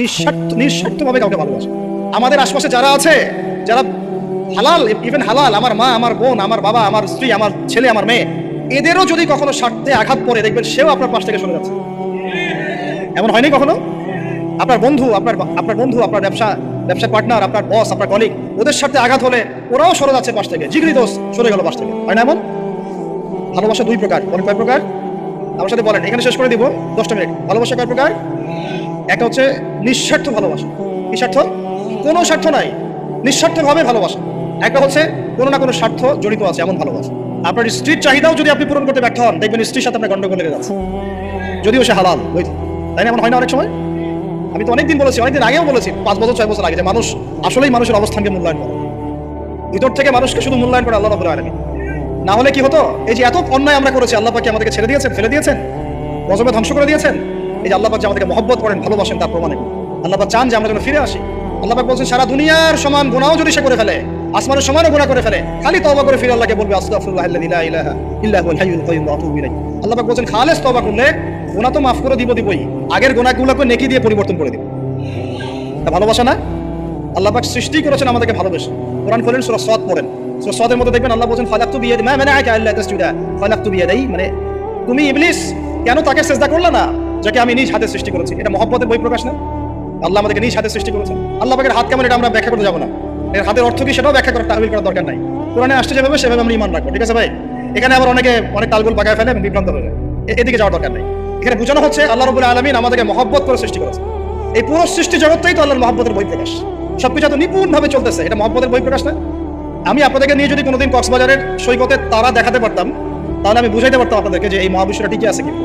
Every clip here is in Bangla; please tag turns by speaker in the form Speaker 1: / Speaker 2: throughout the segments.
Speaker 1: নিঃস্বার্থ নিঃস্বার্থভাবে কাউকে ভালোবাসে। আমাদের আশপাশে যারা আছে, যারা হালাল ইভেন হালাল, আমার মা, আমার বোন, আমার বাবা, আমার স্ত্রী, আমার ছেলে, আমার মেয়ে, এদেরও যদি কখনো স্বার্থে আঘাত পড়ে, দেখবেন সেও আপনার পাশ থেকে সরে যাচ্ছে। এমন হয়নি কখনো? আপনার বন্ধু, আপনার আপনার বন্ধু, আপনার ব্যবসা ব্যবসার পার্টনার আপনার বস আপনার কলিগ ওদের সাথে আঘাত হলে ওরাও সরে যাচ্ছে পাশ থেকে। জিগরি দোষ সরে গেল পাশ থেকে। হয় না এমন? ভালোবাসা দুই প্রকার। বলেন কয় প্রকার? আমার সাথে বলেন, এখানে শেষ করে দিব। দশটা মিনিট। ভালোবাসা কয় প্রকার? একটা হচ্ছে নিঃস্বার্থ ভালোবাসা। কি স্বার্থ? কোনো স্বার্থ নাই। নিঃস্বার্থভাবে ভালোবাসা। একটা হচ্ছে কোনো না কোনো স্বার্থ জড়িত আছে, এমন ভালোবাসা। আপনার স্ত্রীর চাহিদাও যদি আপনি পূরণ করতে ব্যর্থ হন, দেখবেন স্ত্রীর সাথে আপনার গন্ডগোল লেগে যাচ্ছে। যদিও সে হালাল বৈধ তাই না? এমন হয় না অনেক সময়? আমি তো অনেকদিন বলেছি, অনেকদিন আগেও বলেছি, পাঁচ বছর, ছয় বছর আগে, যে মানুষ আসলেই মানুষের অবস্থানকে মূল্যায়ন করে। ভিতর থেকে মানুষকে শুধু মূল্যায়ন করে আল্লাহ রাবুল না হলে কি হতো? এই যে এত অন্যায় আমরা করেছি, আল্লাহ পাকে আমাদেরকে ছেড়ে দিয়েছেন? ফেলে দিয়েছেন? গজবে ধ্বংস করে দিয়েছেন? এই যে আল্লাহ আমাদেরকে মহব্বত করেন, ভালোবাসেন, তার প্রমাণে। আল্লাহ চান যে আমরা যেন ফিরে আসি। আল্লাহ বলছেন, সারা দুনিয়ার সমান গুণাও যদি সে করে ফেলে, আসমানের সমানও গুণা করে ফেলে, খালি তওবা করে ফিরে আল্লাহকে বলবে আল্লাহ বলছেন, খালেস তওবা করলে গুনাহ তো মাফ করে দিব, দিবই। আগের গুনাহগুলোকে নেকি দিয়ে পরিবর্তন করে দিব। ভালোবাসা না? আল্লাহ সৃষ্টি করেছেন আমাদেরকে ভালোবেসে। কোরআন খোলেন, সূরা সাদ পড়েন। সূরা সাদের মধ্যে দেখবেন আল্লাহ বলছেন, ফালাকতু বিয়াদি মা মানাআকা আল্লা তাসজুদা। ফালাকতু বিয়াদাই মানে তুমি ইবলিস, কেন তাকে সেজদা করলে না? যাকে আমি নিজ হাতে সৃষ্টি করেছি। এটা মহব্বতের বই প্রকাশ না? আল্লাহ আমাদেরকে নিজ হাতে সৃষ্টি করেছেন। আল্লাহ পাকের হাত কেমন, এটা আমরা ব্যাখ্যা করতে যাব না। এর হাতের অর্থ কি সেটাও ব্যাখ্যা করার তাহবিল করার দরকার নাই। কোরআনে আসতে যেভাবে, সেভাবে আমরা ইমান রাখব, ঠিক আছে ভাই? এখানে আবার অনেকে অনেক তালগুল বাগায় ফেলে বিভ্রান্ত হয়ে যায়। এদিকে যাওয়ার দরকার নেই। এখানে বোঝানো হচ্ছে আল্লাহ রবুল আলমিন আমাদেরকে মহব্বত করে সৃষ্টি করেছে এই পুরো সৃষ্টি জগৎটাই তো আল্লাহর মহব্বতের বই প্রকাশ। সবকিছু এত নিপুণ ভাবে চলতেছে, এটা মহব্বতের বই প্রকাশ না? আমি আপনাদেরকে নিয়ে যদি কোনোদিন কক্সবাজারের সৈকতে তারা দেখাতে পারতাম, তাহলে আমি বুঝাইতে পারতাম আপনাদেরকে যে এই মহাবিশ্বটা টিকে আছে কিন্তু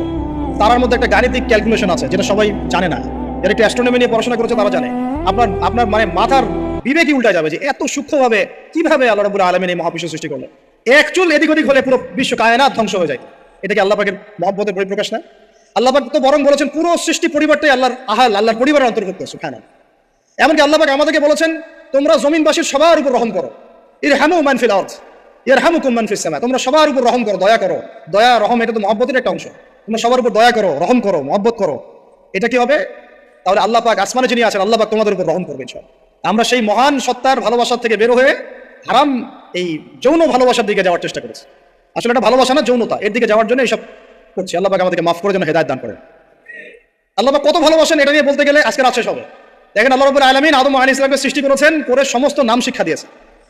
Speaker 1: তারার মধ্যে একটা গাণিতিক ক্যালকুলেশন আছে, যেটা সবাই জানে না। যারা একটু অ্যাস্ট্রোনমি নিয়ে পড়াশোনা করেছে, তারা জানে। আপনার আপনার মানে মাথার বিবেকই উল্টা যাবে যে এত সূক্ষ্মভাবে কীভাবে আল্লাহ রাবুল আলমিন এই মহাবিশ্ব সৃষ্টি করল এক চুল এদিক ওদিক হলে পুরো বিশ্ব কায়নাত ধ্বংস হয়ে যায়। এটা কি আল্লাহ পাকের মহব্বতের পরিপ্রকাশ না? আল্লাহ পাক তো বরং বলেছেন, পুরো সৃষ্টি পরিবারটাই আল্লাহর, আহাল, আল্লাহর পরিবারের অন্তর্ভুক্ত সুখানা এমনকি আল্লাহ পাক আমাদেরকে বলেছেন, তোমরা জমিনবাসীর সবার উপর রহম করো। ইর হ্যামু মানফিল আর্থ এর হ্যামু কুম মানফিস সামা, তোমরা সবার উপর রহম করো, দয়া করো। দয়া, রহম, এটা তো মহব্বতের একটা অংশ। তোমরা সবার উপর দয়া করো, রহম করো, মহব্বত করো। এটা কি হবে? তাহলে আল্লাহ পাক আসমানে যিনি আছেন, আল্লাহ পাক তোমাদের উপর রহম করবে ইনশাআল্লাহ। আমরা সেই মহান সত্তার ভালোবাসার থেকে বের হয়ে হারাম এই যৌন ভালোবাসার দিকে যাওয়ার চেষ্টা করেছি। আসলে এটা ভালোবাসা না, যৌনতা। এর দিকে যাওয়ার জন্য এইসব করছি। আল্লাহ পাক আমাদেরকে মাফ করে যেন হেদায়ত দান করেন। আল্লাহ পাক কত ভালোবাসেন এটা নিয়ে বলতে গেলে আজকে রাত শেষ হবে। দেখেন আল্লাহ রবুল আলমিন আদম আলী ইসলামকে সৃষ্টি করেছেন করে সমস্ত নাম শিক্ষা দিয়েছে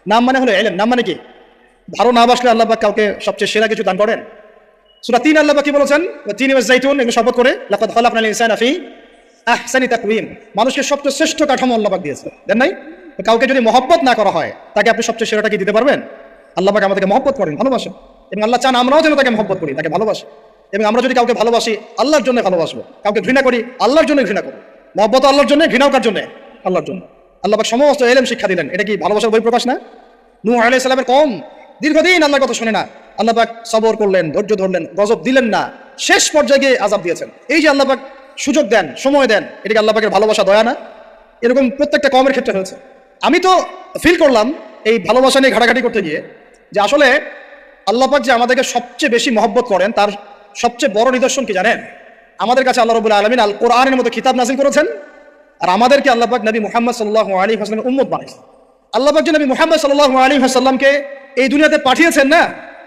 Speaker 1: নাম মানে হলো এলেন নাম মানে কি? ভালো না বাসলে আল্লাহ পাক কাউকে সবচেয়ে সেরা কিছু দান করেন? সুরা তিন আল্লাহ কি বলেছেন তিন জাইতুন এগুলো শপথ করে, লাকাদ খালাকনাল ইনসানা ফি আহসানি তাকওয়িম মানুষকে সবচেয়ে শ্রেষ্ঠ কাঠামো আল্লাহ পাক দিয়েছে। দেন নাই? কাউকে যদি মহব্বত না করা হয়, তাকে আপনি সবচেয়ে সেরাটা কি দিতে পারবেন? আল্লাহ পাক আমাদেরকে মহব্বত করেন, ভালোবাসেন। এবং আল্লাহ চান আমরাও যেন তাকে মহব্বত করি, তাকে ভালোবাসি। এবং আমরা যদি কাউকে ভালোবাসি, আল্লাহর জন্য ভালোবাসবো। কাউকে ঘৃণা করি, আল্লাহর জন্য ঘৃণা করব। মহব্বত আল্লাহর জন্য, ঘৃণাও কার জন্য? আল্লাহর জন্য। আল্লাহ পাক সমস্ত এলেম শিক্ষা দিলেন। এটা কি ভালোবাসার বই প্রকাশ না? নূহ আলাইহিস সালামের কম দীর্ঘদিন আল্লাহর কথা শুনে না। আল্লাহ পাক সবর করলেন, ধৈর্য ধরলেন, গজব দিলেন না। শেষ পর্যায়ে গিয়ে আজাব দিয়েছেন। এই যে আল্লাহ পাক সুযোগ দেন, সময় দেন, এটাকে আল্লাহ পাকের ভালোবাসা, দয়া না? এরকম প্রত্যেকটা কমের ক্ষেত্রে হয়েছে। আমি তো ফিল করলাম এই ভালোবাসা নিয়ে ঘাটাঘাটি করতে গিয়ে যে আসলে আল্লাহ পাক যে আমাদেরকে সবচেয়ে বেশি মহব্বত করেন, তার সবচেয়ে বড় নিদর্শন কি জানেন? আমাদের কাছে আল্লাহ রবুল্লা আলমিন আল কোরআনের মতো খিতাব নাজিল করেছেন আর আমাদেরকে আল্লাহ পাক নবী মুহাম্মদ সাল্লাহ আলী হাসলামের উম্মত বানিয়েছেন। আল্লাহ পাক যে নবী মুহাম্মদ সাল্লাহ আলী হাসাল্লামকে এই দুনিয়াতে পাঠিয়েছেন না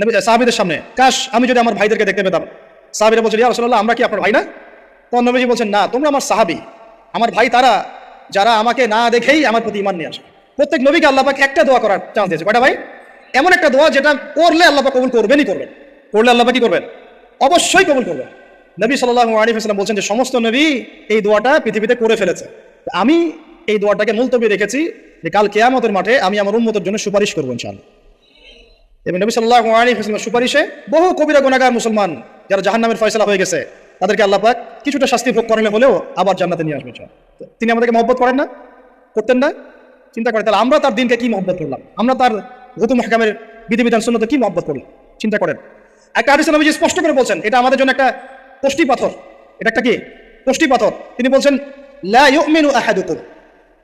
Speaker 1: নবী সাহাবিদের সামনে, কাশ, আমি যদি আমার ভাইদেরকে দেখতে পেতাম। সাহাবিরা বলছেন ইয়া রাসূলুল্লাহ, আমরা কি আপনার ভাই না? তখন নবীজি বলছেন, না, তোমরা আমার সাহাবি। আমার ভাই তারা, যারা আমাকে না দেখেই আমার প্রতি ইমান নিয়ে আসে। প্রত্যেক নবীকে আল্লাহ পাক একটা দোয়া করার চান্স দিয়েছে। কয়টা ভাই? এমন একটা দোয়া যেটা করলে আল্লাহ পাক কবুল করবেনই করবেন। করলে আল্লাহ পাক কি করবেন? অবশ্যই কবুল করবেন। নবী সাল্লাল্লাহু আলাইহি ওয়াসাল্লাম বলছেন যে, সমস্ত নবী এই দোয়াটা পৃথিবীতে করে ফেলেছে। আমি এই দোয়াটাকে মুলতবি রেখেছি যে, কাল কেয়ামতের মাঠে আমি আমার উম্মতের জন্য সুপারিশ করব ইনশাআল্লাহ। এবং নবী সাল্লাল্লাহু আলাইহি ওয়াসাল্লামের সুপারিশে বহু কবিরা গুনাহগার মুসলমান যারা জাহান্নামের ফয়সালা হয়ে গেছে, তাদেরকে আল্লাহ পাক কিছুটা শাস্তি ভোগ করালে হলেও আবার জান্নাতে নিয়ে আসবে তিনি আমাদেরকে মহব্বত করেন না? করতেন না? চিন্তা করেন, তাহলে আমরা তার দিনকে কি মহব্বত করলাম? আমরা তার হুকুম হাকামের বিধিবিধান শূন্যতে কি মহব্বত করলাম চিন্তা করেন। একটা হাদিস নবীজি স্পষ্ট করে বলছেন, এটা আমাদের জন্য একটা কষ্টি পাথর। এটা একটা কি? কষ্টি পাথর। তিনি বলছেন, লা ইউমিনু আহাদুকুম।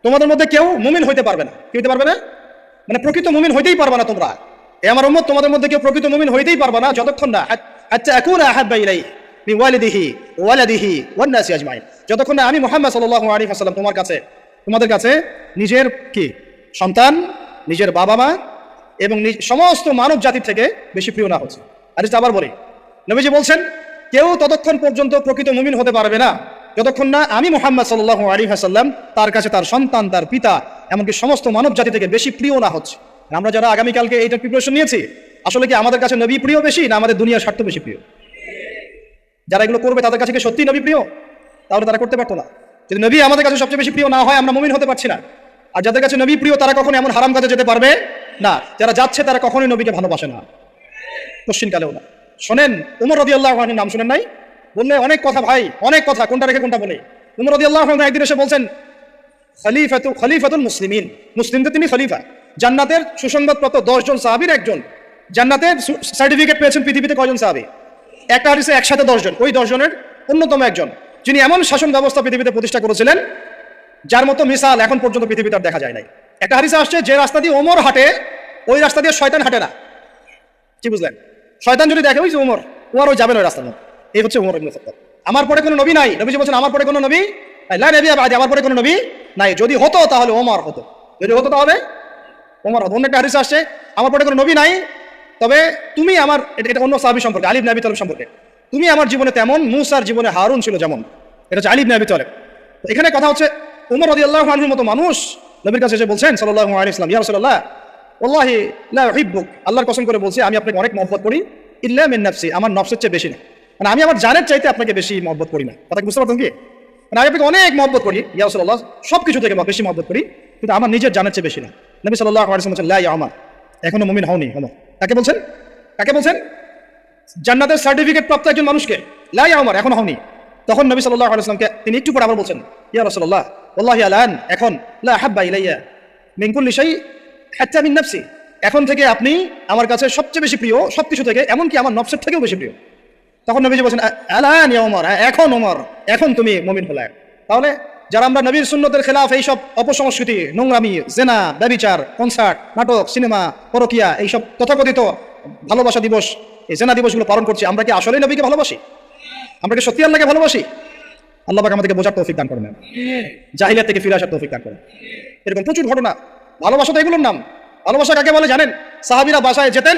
Speaker 1: তোমাদের মধ্যে কেউ মুমিন হইতে পারবে না। কি হইতে পারবে না? মানে প্রকৃত মুমিন হইতেই পারবে না তোমরা। এ আমার উম্মত, তোমাদের মধ্যে কেউ প্রকৃত মুমিন হইতেই পারবে না, যতক্ষণ না। আচ্ছা এখন আহাব্বা ইলাই মিন ওয়ালিদিহি ওয়ালাদিহি ওয়ান নাসি আজমাইন। যতক্ষণ না আমি মুহাম্মদ সাল্লাল্লাহু আলাইহি ওয়াসাল্লাম তোমার কাছে, তোমাদের কাছে নিজের কি? সন্তান, নিজের বাবা মা এবং সমস্ত মানব জাতির থেকে বেশি প্রিয় না হচ্ছে। আর আবার বলি। নবীজি বলছেন, কেউ ততক্ষণ পর্যন্ত প্রকৃত মুমিন হতে পারবে না, যতক্ষণ না আমি মোহাম্মদ সাল্লাহ আলী হাসাল্লাম তার কাছে তার সন্তান, তার পিতা, এমনকি সমস্ত মানব জাতি থেকে বেশি প্রিয় না হচ্ছে। আমরা যারা আগামীকালকে এইটার প্রিপারেশন নিয়েছি, আসলে কি আমাদের কাছে নবী প্রিয় বেশি না আমাদের দুনিয়ার স্বার্থ বেশি প্রিয়? যারা এগুলো করবে, তাদের কাছে কি সত্যি নবী প্রিয়? তাহলে তারা করতে পারতো না। যদি নবী আমাদের কাছে সবচেয়ে বেশি প্রিয় না হয়, আমরা মুমিন হতে পারছি না। আর যাদের কাছে নবী প্রিয়, তারা কখনো এমন হারাম কাজে যেতে পারবে না। যারা যাচ্ছে, তারা কখনোই নবীকে ভালোবাসে না। কোশ্চিনকালেও না। শোনেন, উমর রদি আল্লাহ নাম শোনেন নাই? বললে অনেক কথা ভাই, অনেক কথা। কোনটা রেখে কোনটা বলে? উমর রদি আল্লাহ একদিন এসে বলছেন, খলিফাতু, খলিফাতুল মুসলিমিন। মুসলিমদের তিনি খলিফা। জান্নাতের সুসংবাদপ্রাপ্ত দশজন সাহাবীর একজন। জান্নাতের সার্টিফিকেট পেয়েছেন পৃথিবীতে কয়জন সাহাবী? একটা হারিসে একসাথে দশজন। ওই দশজনের অন্যতম একজন, যিনি এমন শাসন ব্যবস্থা পৃথিবীতে প্রতিষ্ঠা করেছিলেন, যার মতো মিসাল এখন পর্যন্ত পৃথিবীতে আর দেখা যায় নাই। একটা হাদিসে আসছে, যে রাস্তা দিয়ে ওমর হাঁটে, ওই রাস্তা দিয়ে শয়তান হাঁটে না। কি বুঝলেন? শয়তান যদি দেখে, ওই যে ওমর ও আর ওই যাবে না ওই রাস্তার মধ্যে। এই হচ্ছে উমর ইবনে আমার পরে কোনো নবী নাই। নবীজি বলছেন, আমার পরে কোনো নবী লা নবী আমার পরে কোনো নবী নাই। যদি হতো তাহলে ওমর হতো। যদি হতো তাহলে হতো অন্য একটা হাদিস আসছে, আমার পরে কোনো নবী নাই, তবে তুমি আমার, এটা অন্য সাহাবী সম্পর্কে আলিব নবী তলেব সম্পর্কে। তুমি আমার জীবনে তেমন, মুসার জীবনে হারুন ছিল যেমন, এটা হচ্ছে আলিব নবী তলেব। তো এখানে কথা হচ্ছে, উমর রদি আল্লাহ আনহুর মতো মানুষ, নবীর কাছে এসে বলছেন সাল্লাহ আলী ইসলাম ইয়া রাসূলুল্লাহ ওল্লাহি লা উহিব্বুক, আল্লাহর কসম করে বলছি, আমি আপনাকে অনেক মহব্বত করি, ইল্লা মিন নাফসি, আমার নফসের চেয়ে বেশি না। মানে আমি আমার জানের চাইতে আপনাকে বেশি মহব্বত করি না। কথা বুঝতে পারতেন কি? মানে আমি আপনাকে অনেক মহব্বত করি, ইয়া রাসূলুল্লাহ সব কিছু থেকে বেশি মহব্বত করি, কিন্তু আমার নিজের জানের চেয়ে বেশি না। নবী আলাইহি বলছেন লাই আমার এখনও মুমিন হওনি হলো কাকে বলছেন? কাকে বলছেন? জান্নাতের সার্টিফিকেট প্রাপ্ত একজন মানুষকে। লাই আমার এখনও হওনি। তখন নবী সাল্লাল্লাহু আলাইহি ওয়াসাল্লামকে তিনি একটু পরে আবার বলছেন ইয়া রাসূলুল্লাহ ওয়াল্লাহি আলান এখন লা হাব্বা ইলাইয়া মিন কুল্লি শাই হাত্তা মিন নাফসি। এখন থেকে আপনি আমার কাছে সবচেয়ে বেশি প্রিয় সব কিছু থেকে এমনকি আমার নফসের থেকেও বেশি প্রিয়। তখন নবীজি বলছেন "আ- আলান ইয়া ওমর হ্যাঁ, এখন ওমর এখন তুমি মমিন হলে। তাহলে যারা আমরা নবীর সুন্নতের খেলাফ এইসব অপসংস্কৃতি, নোংরামি, জেনা, ব্যবিচার, কনসার্ট, নাটক, সিনেমা, পরকিয়া এইসব তথাকথিত ভালোবাসা দিবস, এই জেনা দিবসগুলো পালন করছি, আমরা কি আসলেই নবীকে ভালোবাসি? আমরা কি সত্যি আল্লাহকে ভালোবাসি? আল্লাহ আমাদেরকে বোঝার তৌফিক দান করেন। জাহিলিয়াত থেকে ফিরে আসার তৌফিক দান করেন। এরকম প্রচুর ঘটনা। ভালোবাসা তো এগুলোর নাম। ভালোবাসা কাকে বলে জানেন? সাহাবিরা বাসায় যেতেন,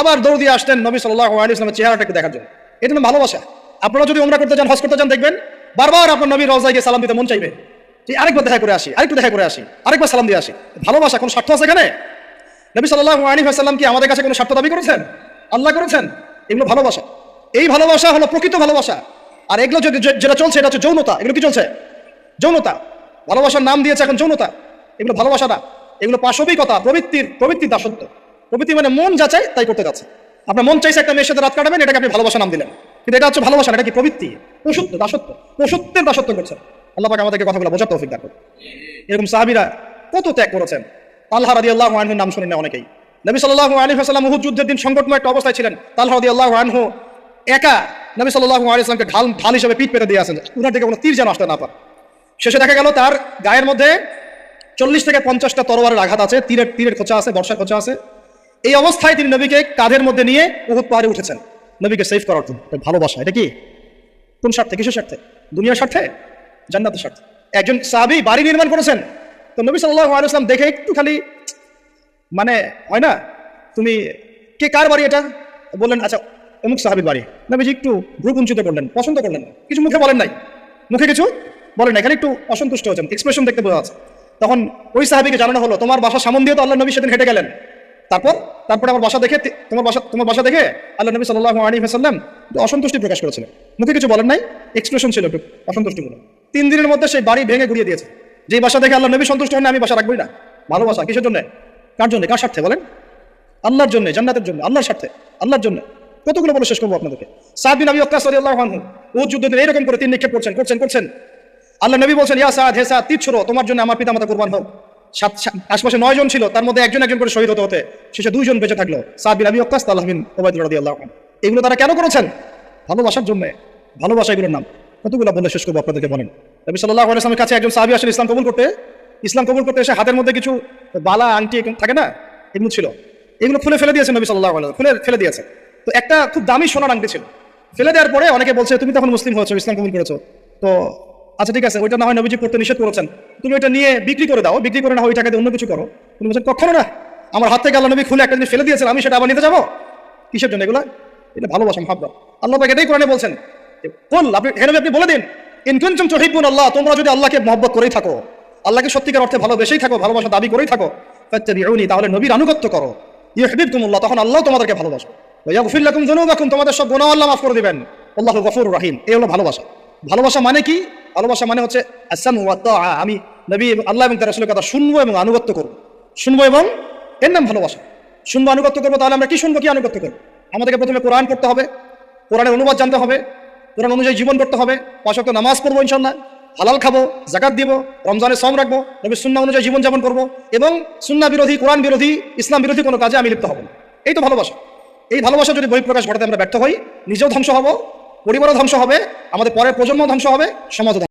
Speaker 1: আবার দৌড় দিয়ে আসতেন নবী সাল্লাহ আলী ইসলামের চেহারাটাকে দেখার জন্য। এটা ভালোবাসা। আপনারা যদি ওমরা করতে চান হজ করতে চান দেখবেন বারবার আপনার নবী রওজায় গিয়ে সালাম দিতে মন চাইবে। যে আরেকবার দেখা করে আসি, আরেকটু দেখা করে আসি, আরেকবার সালাম দিয়ে আসি। ভালোবাসা কোনো স্বার্থ আছে এখানে? নবী সাল্লাহ আলী সাল্লাম কি আমাদের কাছে কোনো স্বার্থ দাবি করেছেন? আল্লাহ করেছেন? এগুলো ভালোবাসা। এই ভালোবাসা হলো প্রকৃত ভালোবাসা। আর এগুলো যদি যেটা চলছে, এটা হচ্ছে যৌনতা। এগুলো কি চলছে? যৌনতা। ভালোবাসার নাম দিয়েছে এখন যৌনতা। এগুলো ভালোবাসা না। এগুলো পাশবিকতা, প্রবৃত্তির প্রবৃত্তির দাসত্ব। প্রবৃত্তি মানে মন যা চাই তাই করতে যাচ্ছে। আপনার মন চাইছে একটা মেয়ের সাথে রাত কাটাবেন, এটাকে আপনি ভালোবাসা নাম দিলেন। কিন্তু এটা হচ্ছে ভালোবাসা এটা কি প্রবৃত্তি? পশুত্ব দাসত্ব। পশুত্বের দাসত্ব করছেন আল্লাহ পাক আমাদেরকে কথাগুলো বোঝার তৌফিক করুন। এরকম সাহাবিরা কত ত্যাগ করেছেন। আল্লাহ রাদি আল্লাহ আনহুর নাম শুনেন না অনেকেই। নবী সাল্লাহ আলী হাসাল্লাম উহুদ যুদ্ধের দিন সংকটময় একটা অবস্থায় ছিলেন। তাল্লাহ রাদি আল্লাহ আনহু একা নবী সাল্লাহ আলী ইসলামকে ঢাল ঢাল হিসেবে পিঠ পেতে দিয়ে আসেন। উনার দিকে কোনো তীর যেন আসতে না পারে। শেষে দেখা গেল তার গায়ের মধ্যে চল্লিশ থেকে পঞ্চাশটা তরোয়ারের আঘাত আছে, তীরের তীরের খোঁচা আছে, বর্ষার খোঁচা আছে। এই অবস্থায় তিনি নবীকে কাঁধের মধ্যে নিয়ে উহুদ পাহাড়ে উঠেছেন। নবীকে সেভ করার জন্য ভালোবাসা, এটা কি? কোন স্বার্থে? কিসের স্বার্থে? দুনিয়ার স্বার্থে? জান্নাতের স্বার্থে। একজন সাহাবি বাড়ি নির্মাণ করেছেন, তো নবী সাল্লাহ আলাইসলাম দেখে একটু খালি মানে হয় না? তুমি কে, কার বাড়ি এটা? বললেন আচ্ছা অমুক সাহাবির বাড়ি। নবীজি একটু ভ্রু কুঞ্চিত করলেন পছন্দ করলেন কিছু মুখে বলেন নাই। মুখে কিছু বলেন না এখানে একটু অসন্তুষ্ট হয়েছেন এক্সপ্রেশন দেখতে বোঝা যাচ্ছে। তখন ওই সাহাবিকে জানানো হলো, তোমার বাসা সামন দিয়ে তো আল্লাহ নবী সেদিন হেঁটে গেলেন। তারপর তারপর আমার বাসা দেখে, তোমার বাসা তোমার বাসা দেখে আল্লাহ নবী সাল্লাহ আলী হাসাল্লাম অসন্তুষ্টি প্রকাশ করেছিলেন। মুখে কিছু বলেন নাই এক্সপ্রেশন ছিল একটু অসন্তুষ্টি বলে তিন দিনের মধ্যে সেই বাড়ি ভেঙে গুড়িয়ে দিয়েছে। যে বাসা দেখে আল্লাহ নবী সন্তুষ্ট হন আমি বাসা রাখবই না। ভালোবাসা কিসের জন্য? কার জন্য? কার স্বার্থে বলেন? আল্লাহর জন্য, জান্নাতের জন্য, আল্লাহর স্বার্থে, আল্লাহর জন্য। কতগুলো বলে শেষ করব আপনাদেরকে? সাদ বিন আবি ওয়াক্কাস রাদিয়াল্লাহু আনহু ও যুদ্ধ দিন এরকম করে তিন নিক্ষেপ করছেন করছেন করছেন। আল্লাহ নবী বলছেন, ইয়া সাদ, হে সাদ তোমার জন্য আমার পিতামাতা কোরবান হোক। সাত আশপাশে নয় জন ছিল তার মধ্যে একজন একজন করে শহীদ হতে হতে শেষে দুইজন বেঁচে থাকল। সাদ বিন আবি ওয়াক্কাস তাল্লাহ বিন ওবাইদুল্লাহ রাদিয়াল্লাহু আনহু। এগুলো তারা কেন করেছেন? ভালোবাসার জন্য। ভালোবাসা এগুলোর নাম। কতগুলো বলে শেষ করব আপনাদেরকে বলেন। নবী সাল্লাল্লাহু আলাইহি ওয়াসাল্লামের কাছে একজন সাহাবী আসেন ইসলাম কবুল করতে ইসলাম কবুল করতে এসে হাতের মধ্যে কিছু বালা আংটি থাকে না এগুলো ছিল। এগুলো খুলে ফেলে দিয়েছেন নবী সাল্লাল্লাহু আলাইহি ওয়াসাল্লাম, খুলে ফেলে দিয়েছে। তো একটা খুব দামি সোনার আংটি ছিল। ফেলে দেওয়ার পরে অনেকে বলছে তুমি তখন মুসলিম হয়েছো ইসলাম কবুল করেছ। তো আচ্ছা ঠিক আছে, ওইটা না হয় নবীজি করতে নিষেধ করেছেন। তুমি ওইটা নিয়ে বিক্রি করে দাও, বিক্রি করে না ওই টাকা দিয়ে অন্য কিছু করো। তুমি বলছেন কখনো না। আমার হাত থেকে নবী খুলে একটা জিনিস ফেলে দিয়েছেন, আমি সেটা আবার নিতে যাব? কিসের জন্য এগুলা? এটা ভালোবাসা ভাববা আল্লাহ পাক এটাই কোরআনে বলছেন বল, আপনি আপনি বলে দিন ইনকুনতুম তুহিব্বুন আল্লাহ তোমরা যদি আল্লাহকে মহব্বত করেই থাকো, আল্লাহকে সত্যিকার অর্থে ভালোবেসেই থাকো ভালোবাসা দাবি করেই থাকো, ফাত্তাবিউনি তাহলে নবীর আনুগত্য করো। ইউহিব্বুকুমুল্লাহ তখন আল্লাহ তোমাদেরকে ভালোবাসবে লাকুম যুনুবাকুম তোমাদের সব গুনাহ আল্লাহ মাফ করে দিবেন। আল্লাহু গফুরুর রহিম এই হলো ভালোবাসা। ভালোবাসা মানে কি? ভালোবাসা মানে হচ্ছে আমি নবী আল্লাহ এবং তার কথা শুনব এবং আনুগত্য করব। শুনব এবং এর নাম ভালোবাসা। শুনব, আনুগত্য করব, তাহলে আমরা কি শুনব, কি আনুগত্য করব? আমাদেরকে প্রথমে কোরআন করতে হবে, কোরআনের অনুবাদ জানতে হবে, কোরআন অনুযায়ী জীবন করতে হবে, পাঁচ ওয়াক্ত নামাজ পড়ব ইনশাল্লাহ হালাল খাব জাকাত দিব, রমজানের সম রাখব নবী সুন্না অনুযায়ী জীবনযাপন করব এবং সুন্না বিরোধী, কোরআন বিরোধী, ইসলাম বিরোধী কোনো কাজে আমি লিপ্ত হব না। এই তো ভালোবাসা। এই ভালোবাসা যদি বহিঃপ্রকাশ ঘটাতে আমরা ব্যর্থ হই, নিজেও ধ্বংস হব পরিবারও ধ্বংস হবে আমাদের পরের প্রজন্ম ধ্বংস হবে হবে।